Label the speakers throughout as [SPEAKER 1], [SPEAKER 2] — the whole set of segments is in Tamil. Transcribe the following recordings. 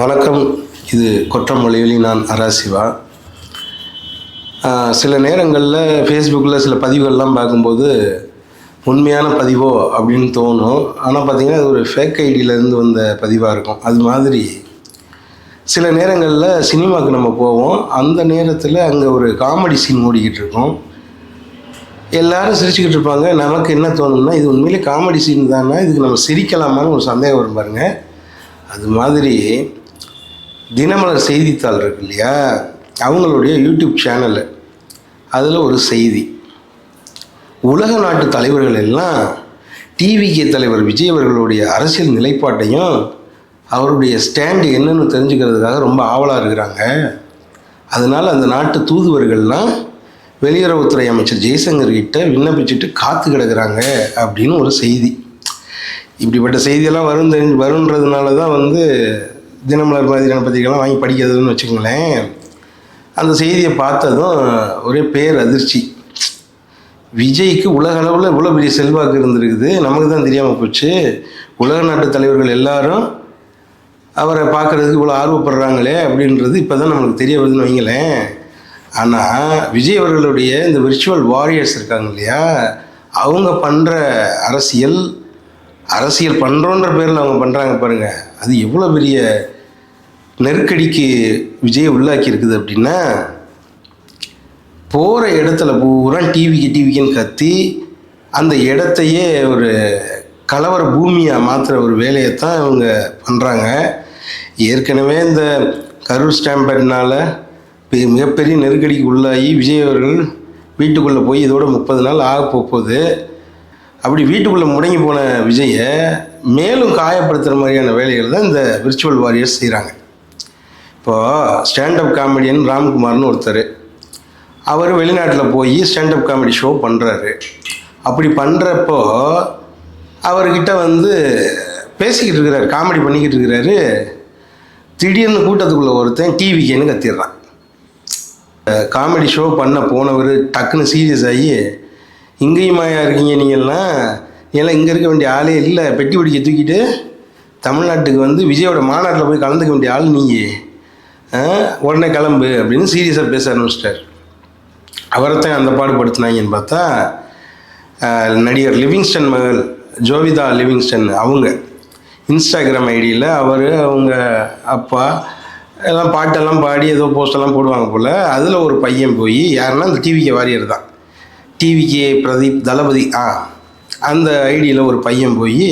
[SPEAKER 1] வணக்கம். இது கொற்றமொழியில் நான் அராசிவா. சில நேரங்களில் ஃபேஸ்புக்கில் சில பதிவுகள்லாம் பார்க்கும்போது உண்மையான பதிவோ அப்படின்னு தோணும். ஆனால் பார்த்திங்கன்னா அது ஒரு ஃபேக் ஐடியிலேருந்து வந்த பதிவாக இருக்கும். அது மாதிரி சில நேரங்களில் சினிமாவுக்கு நம்ம போவோம். அந்த நேரத்தில் அங்கே ஒரு காமெடி சீன் ஓடிக்கிட்டு இருக்கும். எல்லாரும் சிரிச்சுக்கிட்டு இருப்பாங்க. நமக்கு என்ன தோணும்னா இது உண்மையிலே காமெடி சீன் தானே? இதுக்கு நம்ம சிரிக்கலாமான்னு ஒரு சந்தேகம் வரும் பாருங்கள் அது மாதிரி தினமலர் செய்தித்தாள் இருக்கு இல்லையா? அவங்களுடைய யூடியூப் சேனலு. அதில் ஒரு செய்தி. உலக நாட்டு தலைவர்கள் எல்லாம் டிவிகே தலைவர் விஜய் அவர்களுடைய அரசியல் நிலைப்பாட்டையும் அவருடைய ஸ்டாண்டு என்னன்னு தெரிஞ்சுக்கிறதுக்காக ரொம்ப ஆவலாக இருக்கிறாங்க. அதனால் அந்த நாட்டு தூதுவர்கள்லாம் வெளியுறவுத்துறை அமைச்சர் ஜெய்சங்கர் கிட்ட விண்ணப்பிச்சுட்டு காத்து கிடக்குறாங்க அப்படின்னு ஒரு செய்தி. இப்படிப்பட்ட செய்தியெல்லாம் வரும் தெரிஞ்சு வருன்றதுனால தான் வந்து தினமலர் மாதிரியான பத்திரிகைலாம் வாங்கி படிக்கிறதுன்னு வச்சுக்கோங்களேன். அந்த செய்தியை பார்த்ததும் ஒரே பேர் அதிர்ச்சி. விஜய்க்கு உலக அளவில் இவ்வளோ பெரிய செல்வாக்கு இருந்திருக்குது. நமக்கு தான் தெரியாமல் போச்சு. உலக நாட்டு தலைவர்கள் எல்லாரும் அவரை பார்க்குறதுக்கு இவ்வளோ ஆர்வப்படுறாங்களே அப்படின்றது இப்போ தான் நம்மளுக்கு தெரிய வருதுன்னு வைங்களேன். ஆனால் விஜய் அவர்களுடைய இந்த விர்ச்சுவல் வாரியர்ஸ் இருக்காங்க இல்லையா? அவங்க பண்ணுற அரசியல் அரசியல் பண்ணுறோன்ற பேரில் அவங்க பண்ணுறாங்க பாருங்கள் அது எவ்வளோ பெரிய நெருக்கடிக்கு விஜய் உள்ளாக்கி இருக்குது அப்படின்னா போகிற இடத்துல பூரா டிவிக்கு டிவிக்குன்னு கத்தி அந்த இடத்தையே ஒரு கலவர பூமியாக மாற்றுற ஒரு வேலையை தான் இவங்க பண்ணுறாங்க ஏற்கனவே இந்த கரூர் ஸ்டாம்பர்னால் பெ- மிகப்பெரிய நெருக்கடிக்கு உள்ளாகி விஜய் அவர்கள் வீட்டுக்குள்ளே போய் இதோட முப்பது நாள் ஆக போகுது அப்படி வீட்டுக்குள்ளே முடங்கி போன விஜயை மேலும் காயப்படுத்துகிற மாதிரியான வேலைகள் தான் இந்த விர்ச்சுவல் வாரியர்ஸ் செய்கிறாங்க இப்போது ஸ்டாண்டப் காமெடியன் ராம்குமார்னு ஒருத்தர். அவர் வெளிநாட்டில் போய் ஸ்டாண்டப் காமெடி ஷோ பண்ணுறாரு அப்படி பண்ணுறப்போ அவர்கிட்ட வந்து பேசிக்கிட்டு இருக்கிறாரு காமெடி பண்ணிக்கிட்டு இருக்கிறாரு. திடீர்னு கூட்டத்துக்குள்ளே ஒருத்தன் டிவிக்கேன்னு கத்திடுறான். காமெடி ஷோ பண்ண போனவர் டக்குன்னு சீரியஸ் ஆகி இங்கேயுமாயா இருக்கீங்க நீங்கள்லாம் எல்லாம் இங்கே இருக்க வேண்டிய ஆளே இல்லை. பெட்டி பிடிக்க தூக்கிட்டு தமிழ்நாட்டுக்கு வந்து விஜயோட மாநாட்டில் போய் கலந்துக்க வேண்டிய ஆள் நீங்கள் உடனே கிளம்பு அப்படின்னு சீரியஸாக பேச ஆரம்பிச்சிட்டார். அவரைத்தான் அந்த பாடுபடுத்தினாங்கன்னு பார்த்தா நடிகர் லிவிங்ஸ்டன் மகள் ஜோவிதா லிவிங்ஸ்டன் அவங்க இன்ஸ்டாகிராம் ஐடியில் அவர் அவங்க அப்பா எல்லாம் பாட்டெல்லாம் பாடி ஏதோ போஸ்டெல்லாம் போடுவாங்க போல் அதில் ஒரு பையன் போய் யாருன்னா அந்த டிவிகே வாரியர் தான். டிவிகே பிரதீப் தளபதி ஆ அந்த ஐடியில் ஒரு பையன் போய்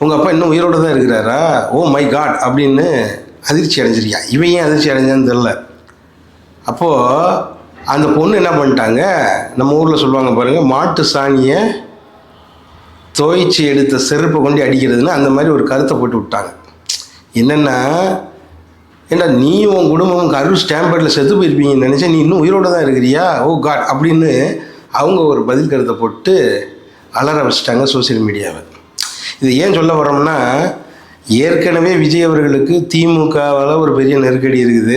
[SPEAKER 1] உங்கள் அப்பா இன்னும் உயிரோடு தான் இருக்கிறாரா? ஓ மை காட் அப்படின்னு அதிர்ச்சி அடைஞ்சிருக்கான் இவன் ஏன் அதிர்ச்சி அடைஞ்சான்னு தெரில அப்போது அந்த பொண்ணு என்ன பண்ணிட்டாங்க? நம்ம ஊரில் சொல்லுவாங்க பாருங்கள் மாட்டு சாணியை துவைச்சி எடுத்த செருப்பை கொண்டு அடிக்கிறதுன்னு அந்த மாதிரி ஒரு கருத்தை போட்டு விட்டாங்க. என்னென்னா ஏன்னா நீ உன் குடும்பம் கரூர் ஸ்டாம்பர்டில் செத்து போயிருப்பீங்கன்னு நினச்சேன் நீ இன்னும் உயிரோட தான் இருக்கிறியா? ஓ காட் அப்படின்னு அவங்க ஒரு பதில் கருத்தை போட்டு அலற வச்சிட்டாங்க சோஷியல் மீடியாவை. இது ஏன் சொல்ல வரோம்னா ஏற்கனவே விஜய் அவர்களுக்கு திமுகவால் ஒரு பெரிய நெருக்கடி இருக்குது.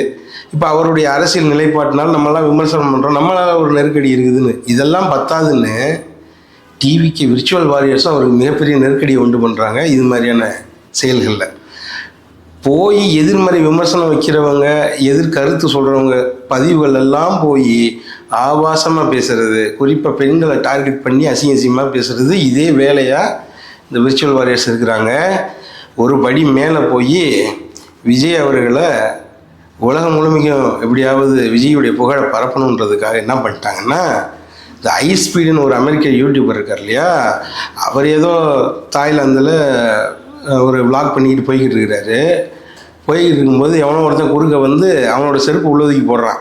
[SPEAKER 1] இப்போ அவருடைய அரசியல் நிலைப்பாட்டினால் நம்மளாம் விமர்சனம் பண்ணுறோம் நம்மளால் ஒரு நெருக்கடி இருக்குதுன்னு. இதெல்லாம் பத்தாதுன்னு டிவிக்கு விர்ச்சுவல் வாரியர்ஸும் அவருக்கு மிகப்பெரிய நெருக்கடியை உண்டு பண்ணுறாங்க இது மாதிரியான செயல்களில். போய் எதிர்மறை விமர்சனம் வைக்கிறவங்க எதிர் கருத்து சொல்கிறவங்க பதிவுகள் எல்லாம் போய் ஆபாசமாக பேசுகிறது குறிப்பாக பெண்களை டார்கெட் பண்ணி அசிங்க அசிங்கமாக பேசுகிறது இதே வேலையாக இந்த விர்ச்சுவல் வாரியர்ஸ் இருக்கிறாங்க. ஒரு படி மேலே போய் விஜய் அவர்களை உலகம் முழுமைக்கும் எப்படியாவது விஜயுடைய புகழை பரப்பணுன்றதுக்காக என்ன பண்ணிட்டாங்கன்னா இந்த ஐ ஸ்பீடுன்னு ஒரு அமெரிக்க யூடியூபர் இருக்கார் இல்லையா? அவர் ஏதோ தாய்லாந்தில் ஒரு விளாக் பண்ணிக்கிட்டு போய்கிட்டு இருக்கிறாரு. போய்கிட்டு இருக்கும்போது எவனோ ஒருத்தன் குறுக்க வந்து அவனோட செருப்பு உள்ளதுக்கு போடுறான்.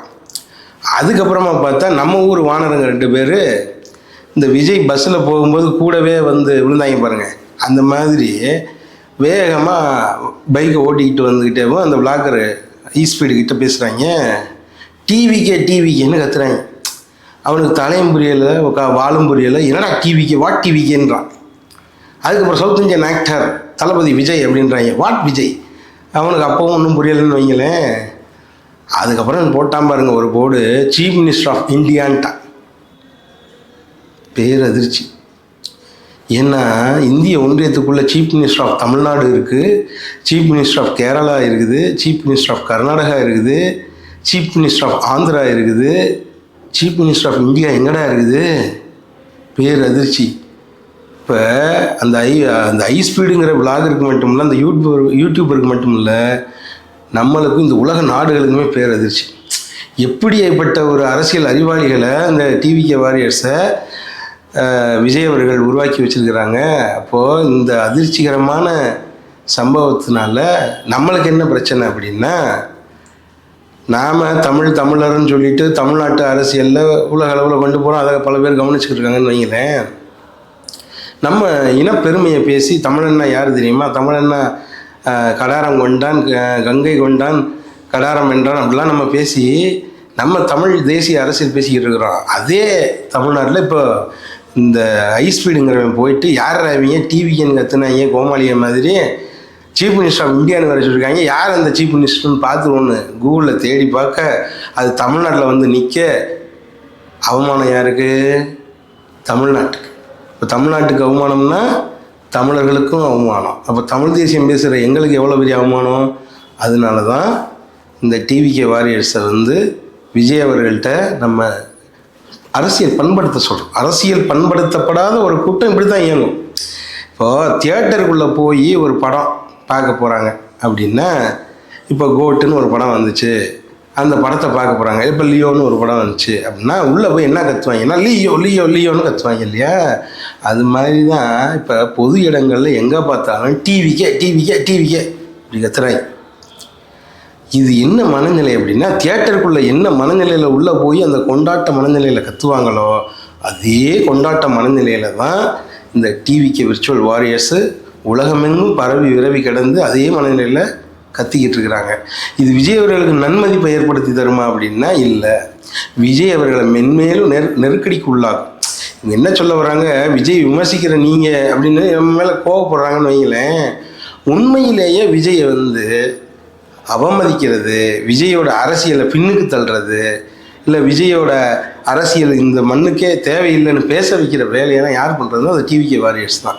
[SPEAKER 1] அதுக்கப்புறமா பார்த்தா நம்ம ஊர் வானருங்க ரெண்டு பேர் இந்த விஜய் பஸ்ஸில் போகும்போது கூடவே வந்து விழுந்தாங்க பாருங்கள் அந்த மாதிரி வேகமாக பைக்கை ஓட்டிக்கிட்டு வந்துக்கிட்டேவும் அந்த விளாக்கர் ஈ ஸ்பீடு கிட்ட பேசுகிறாங்க டிவிக்கே டிவிக்கேன்னு கத்துறாங்க. அவனுக்கு தலையும் புரியலை வாழும் புரியலை. என்னடா டிவிக்கே வாட் டிவிக்கேன்றான் அதுக்கப்புறம் south Indian actor Thalapathy Vijay அப்படின்றாங்க. வாட் விஜய்? அவனுக்கு அப்பவும் ஒன்றும் புரியலைன்னு வைங்களேன். அதுக்கப்புறம் போட்டான் பாருங்க ஒரு போர்டு சீஃப் மினிஸ்டர் ஆஃப் இந்தியான்ட்டான் பேரதிர்ச்சி ஏன்னா இந்திய ஒன்றியத்துக்குள்ளே சீஃப் மினிஸ்டர் ஆஃப் தமிழ்நாடு இருக்குது சீஃப் மினிஸ்டர் ஆஃப் கேரளா இருக்குது சீஃப் மினிஸ்டர் ஆஃப் கர்நாடகா இருக்குது சீஃப் மினிஸ்டர் ஆஃப் ஆந்திரா இருக்குது சீஃப் மினிஸ்டர் ஆஃப் இந்தியா எங்கடா இருக்குது? பேர் அதிர்ச்சி. இப்போ அந்த ஐ அந்த ஐ ஸ்பீடுங்கிற விளாகருக்கு மட்டும் இல்லை அந்த யூடியூபர் யூடியூபருக்கு மட்டும் இல்லை நம்மளுக்கும் இந்த உலக நாடுகளுக்குமே பேர் அதிர்ச்சி. எப்படிப்பட்ட ஒரு அரசியல் அறிவாளிகளை அந்த டிவிகே வாரியர்ஸை விஜய் அவர்கள் உருவாக்கி வச்சிருக்கிறாங்க. அப்போது இந்த அதிர்ச்சிகரமான சம்பவத்தினால நம்மளுக்கு என்ன பிரச்சனை அப்படின்னா நாம் தமிழ் தமிழர்னு சொல்லிட்டு தமிழ்நாட்டு அரசியலில் உலக அளவில் கொண்டு போகிறோம் அதை பல பேர் கவனிச்சுக்கிட்டு இருக்காங்கன்னு வைங்களேன். நம்ம இனப்பெருமையை பேசி தமிழன்னா யார் தெரியுமா? தமிழன்னா கடாரம் கொண்டான் க- கங்கை கொண்டான் கடாரம் என்றான் அப்படிலாம் நம்ம பேசி நம்ம தமிழ் தேசிய அரசியல் பேசிக்கிட்டு இருக்கிறோம். அதே தமிழ்நாட்டில் இப்போ இந்த ஹை ஸ்பீடுங்கிறவன் போயிட்டு யார் அவங்க டிவின்னு கத்துனாங்க கோமாளிய மாதிரி? சீஃப் மினிஸ்டர் ஆஃப் இந்தியான்னு வர சொல்லியிருக்காங்க யார் அந்த சீஃப் மினிஸ்டர்னு பார்த்துருவோன்னு கூகுளில் தேடி பார்க்க அது தமிழ்நாட்டில் வந்து நிற்க அவமானம் யாருக்கு? தமிழ்நாட்டுக்கு. இப்போ தமிழ்நாட்டுக்கு அவமானம்னா தமிழர்களுக்கும் அவமானம். அப்போ தமிழ் தேசியம் பேசுகிற எங்களுக்கு எவ்வளோ பெரிய அவமானம்? அதனால தான் இந்த டிவிகே வாரியர்ஸை வந்து விஜய் அவர்கள்ட்ட நம்ம அரசியல் பண்படுத்த சொல்கிறோம் அரசியல் பண்படுத்தப்படாத ஒரு கூட்டம் இப்படி தான் இயங்கும். இப்போது தியேட்டருக்குள்ளே போய் ஒரு படம் பார்க்க போகிறாங்க அப்படின்னா இப்போ கோட்டுன்னு ஒரு படம் வந்துச்சு அந்த படத்தை பார்க்க போகிறாங்க இப்போ லியோன்னு ஒரு படம் வந்துச்சு அப்படின்னா உள்ளே போய் என்ன கத்துவாங்கன்னா லியோ லியோ லியோன்னு கத்துவாங்க இல்லையா? அது மாதிரி தான் இப்போ பொது இடங்களில் எங்கே பார்த்தாலும் டிவிக்கே டிவிக்கே டிவிக்கே இப்படி கத்துறாங்க. இது என்ன மனநிலை அப்படின்னா தியேட்டருக்குள்ளே என்ன மனநிலையில் உள்ளே போய் அந்த கொண்டாட்ட மனநிலையில் கத்துவாங்களோ அதே கொண்டாட்ட மனநிலையில் தான் இந்த டிவிக்கு விர்ச்சுவல் வாரியர்ஸு உலகமெங்கும் பரவி விரவி கிடந்து அதே மனநிலையில் கத்திக்கிட்டு இருக்கிறாங்க. இது விஜய் அவர்களுக்கு நன்மதிப்பை ஏற்படுத்தி தருமா அப்படின்னா இல்லை. விஜய் அவர்களை மென்மேலும் நெரு நெருக்கடிக்கு உள்ளாகும் இவங்க என்ன சொல்ல வராங்க? விஜய் விமர்சிக்கிற நீங்கள் அப்படின்னு நம்ம மேலே கோவப்படுறாங்கன்னு வைங்களேன். உண்மையிலேயே விஜயை வந்து அவமதிக்கிறது விஜயோட அரசியலை பின்னுக்கு தள்ளுறது இல்லை விஜயோட அரசியல் இந்த மண்ணுக்கே தேவையில்லைன்னு பேச வைக்கிற வேலையெல்லாம் யார் பண்ணுறதுன்னா அது டிவிகே வாரியர்ஸ் தான்.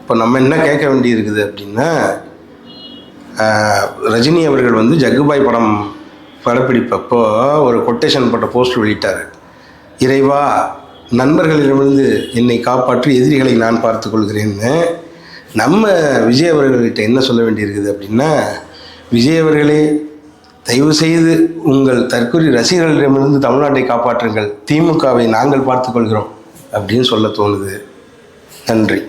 [SPEAKER 1] இப்போ நம்ம என்ன கேட்க வேண்டியிருக்குது அப்படின்னா ரஜினி அவர்கள் வந்து ஜக்குபாய் படம் படப்பிடிப்பப்போ ஒரு கொட்டேஷன் போட்ட போஸ்ட் வெளியிட்டார். இறைவா நண்பர்களிடமிருந்து என்னை காப்பாற்றி எதிரிகளை நான் பார்த்து கொள்கிறேன்னு. நம்ம விஜய் அவர்கள்கிட்ட என்ன சொல்ல வேண்டியிருக்குது அப்படின்னா விஜய் அவர்களே தயவு செய்து உங்கள் தற்கொலை ரசிகர்களிடமிருந்து தமிழ்நாட்டை காப்பாற்றுங்கள். திமுகவை நாங்கள் பார்த்துக்கொள்கிறோம் அப்படின்னு சொல்ல தோணுது. நன்றி.